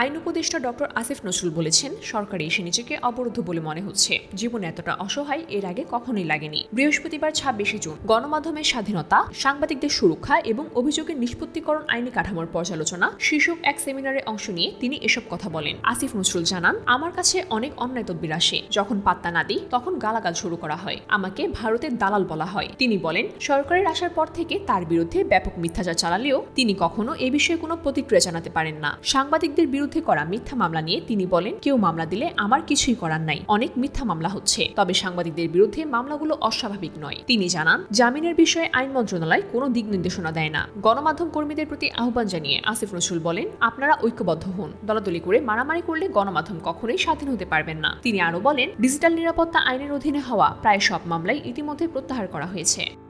আইন উপদেষ্টা ডক্টর আসিফ নজরুল বলেছেন, সরকার এসে নিজেকে অবরুদ্ধ বলে মনে হচ্ছে। জীবন এতটা অসহায়, এর আগে কখনোই লাগেনি। বৃহস্পতিবার ছাব্বিশে জুন, গণমাধ্যমের স্বাধীনতা, সাংবাদিকদের সুরক্ষা এবং অভিযোগের নিষ্পত্তিকরণ আইনি কাঠামোর পর্যালোচনা, শীর্ষক এক সেমিনারে অংশ নিয়ে তিনি এসব কথা বলেন। আসিফ নজরুল জানান, আমার কাছে অনেক অন্যায় তদ্বির আসে। যখন পাত্তা না দিই, তখন গালাগাল শুরু করা হয়। আমাকে ভারতের দালাল বলা হয়। তিনি বলেন, সরকারের আসার পর থেকে তার বিরুদ্ধে ব্যাপক মিথ্যাচার চালালেও তিনি কখনো এ বিষয়ে কোনো প্রতিক্রিয়া জানাতে পারেন না। সাংবাদিকদের বিরুদ্ধে করা মিথ্যা মামলা নিয়ে তিনি বলেন, কেউ মামলা দিলে আমার কিছুই করার নাই। অনেক মিথ্যা মামলা হচ্ছে। তবে সাংবাদিকদের বিরুদ্ধে মামলাগুলো অস্বাভাবিক নয়। তিনি জানান, জামিনের বিষয়ে আইন মন্ত্রণালয় কোনো দিক নির্দেশনা দেয় না। গণমাধ্যম কর্মীদের প্রতি আহ্বান জানিয়ে আসিফ নজরুল বলেন, আপনারা ঐক্যবদ্ধ হন। দলাদলি করে মারামারি করলে গণমাধ্যম কখনোই স্বাধীন হতে পারবেন না। তিনি আরও বলেন, ডিজিটাল নিরাপত্তা আইনের অধীনে হওয়া প্রায় সব মামলাই ইতিমধ্যে প্রত্যাহার করা হয়েছে।